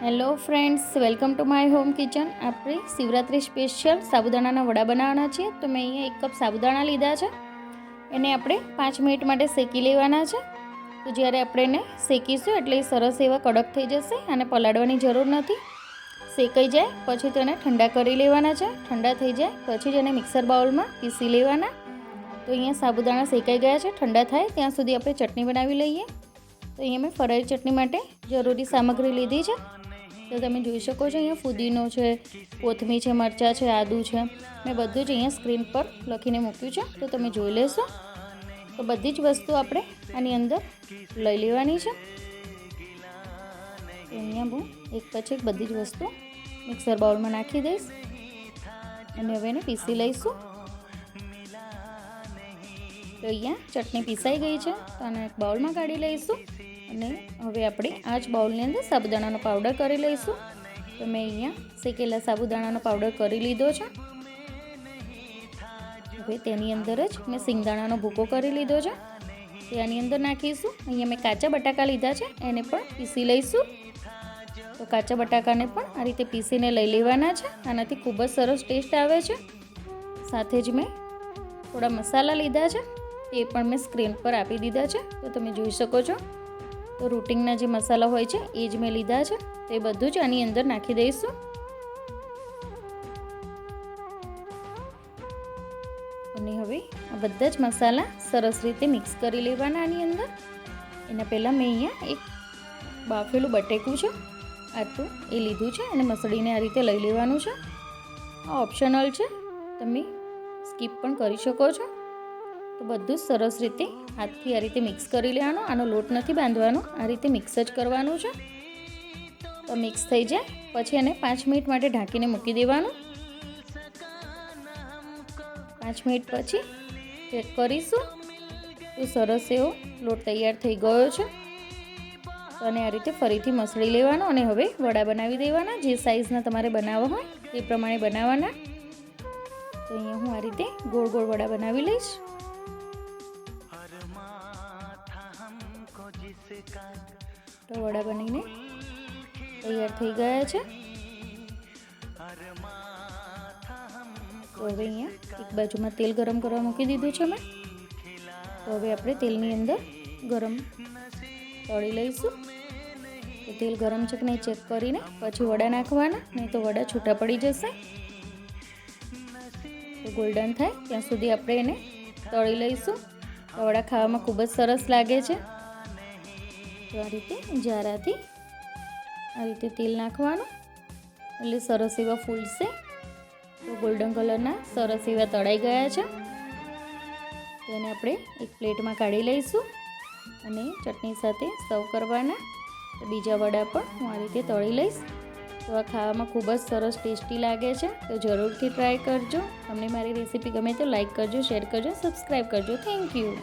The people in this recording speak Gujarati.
Hello friends welcome to my home kitchen આપણે શિવરાત્રિ સ્પેશિયલ સાબુદાણાના વડા બનાવવાના છીએ તો મેં અહીંયા એક કપ સાબુદાણા લીધા છે. એને આપણે પાંચ મિનિટ માટે શેકી લેવાના છે. તો જ્યારે આપણે એને શેકીશું, એટલે સરસ એવા કડક થઈ જશે અને પલાળવાની જરૂર નથી. શેકાઈ જાય, પછી તેને ઠંડા કરી લેવાના છે. ઠંડા થઈ જાય, પછી જ એને મિક્સર બાઉલમાં પીસી લેવાના. તો અહીંયા સાબુદાણા શેકાઈ ગયા છે. ઠંડા થાય, ત્યાં સુધી આપણે ચટણી બનાવી લઈએ. તો અહીંયા મેં ફરાળી ચટણી માટે જરૂરી સામગ્રી લીધી છે. તો તમે જોઈ શકો છો અહીંયા ફુદીનો છે, કોથમીર છે, મરચાં છે, આદું છે. મેં બધું જ અહીંયા સ્ક્રીન પર લખીને મૂક્યું છે. તો તમે જોઈ લેશો. તો બધી જ વસ્તુ આપણે આની અંદર લઈ લેવાની છે. અહીંયા હું એક પછી એક બધી જ વસ્તુ મિક્સર બાઉલમાં નાખી દઈશ. અને હવે એને પીસી લઈશું. તો અહીંયા ચટણી પીસાઈ ગઈ છે. તો આને એક બાઉલમાં કાઢી લઈશું. અને હવે આપણે આ જ બાઉલની અંદર સાબુદાણાનો પાવડર કરી લઈશું. તો મેં અહીંયા શેકેલા સાબુદાણાનો પાવડર કરી લીધો છે. હવે તેની અંદર જ મેં સિંગદાણાનો ભૂકો કરી લીધો છે. તે આની અંદર નાખીશું. અહીંયા મેં કાચા બટાકા લીધા છે. એને પણ પીસી લઈશું. તો કાચા બટાકાને પણ આ રીતે પીસીને લઈ લેવાના છે. આનાથી ખૂબ જ સરસ ટેસ્ટ આવે છે. સાથે જ મેં થોડા મસાલા લીધા છે. એ પણ મેં સ્ક્રીન પર આપી દીધા છે. તો તમે જોઈ શકો છો. તો રૂટિંગના જે મસાલા હોય છે, એ જ મેં લીધા છે. તે બધું જ આની અંદર નાખી દઈશું. અને હવે આ બધા જ મસાલા સરસ રીતે મિક્સ કરી લેવાના આની અંદર. એના પહેલાં મેં અહીંયા એક બાફેલું બટેકું છે, આટલું એ લીધું છે અને મસળીને આ રીતે લઈ લેવાનું છે. આ ઓપ્શનલ છે, તમે સ્કીપ પણ કરી શકો છો. તો બધું જ સરસ રીતે હાથથી આ રીતે મિક્સ કરી લેવાનો. આનો લોટ નથી બાંધવાનો, આ રીતે મિક્સ જ કરવાનું છે. તો મિક્સ થઈ જાય. પછી એને પાંચ મિનિટ માટે ઢાંકીને મૂકી દેવાનું. પાંચ મિનિટ પછી ચેક કરીશું. તો સરસ એવો લોટ તૈયાર થઈ ગયો છે. અને આ રીતે ફરીથી મસળી લેવાનો અને હવે વડા બનાવી દેવાના. જે સાઇઝના તમારે બનાવવા હોય તે પ્રમાણે બનાવવાના. તો અહીંયા હું આ રીતે ગોળ ગોળ વડા બનાવી લઈશ. તો વડા બનીને તૈયાર થઈ ગયા છે. તો હવે અહીંયા એક બાજુમાં તેલ ગરમ કરવા મૂકી દીધું છે મેં. તો હવે આપણે તેલની અંદર ગરમ તળી લઈશું. તો તેલ ગરમ છે કે નહીં ચેક કરીને પછી વડા નાખવાના, નહીં તો વડા છૂટા પડી જશે. તો ગોલ્ડન થાય, ત્યાં સુધી આપણે એને તળી લઈશું. વડા ખાવામાં ખૂબ જ સરસ લાગે છે. તો આ રીતે જારાથી આ રીતે તેલ નાખવાનું. એટલે સરસ એવા ફૂલશે. તો ગોલ્ડન કલરના સરસ એવા તળાઈ ગયા છે. તેને આપણે એક પ્લેટમાં કાઢી લઈશું અને ચટણી સાથે સર્વ કરવાના. બીજા વડા પણ હું આ રીતે તળી લઈશ. તો આ ખાવામાં ખૂબ જ સરસ ટેસ્ટી લાગે છે. તો જરૂરથી ટ્રાય કરજો. તમને મારી રેસીપી ગમે તો લાઇક કરજો, શેર કરજો, સબસ્ક્રાઈબ કરજો. Thank you.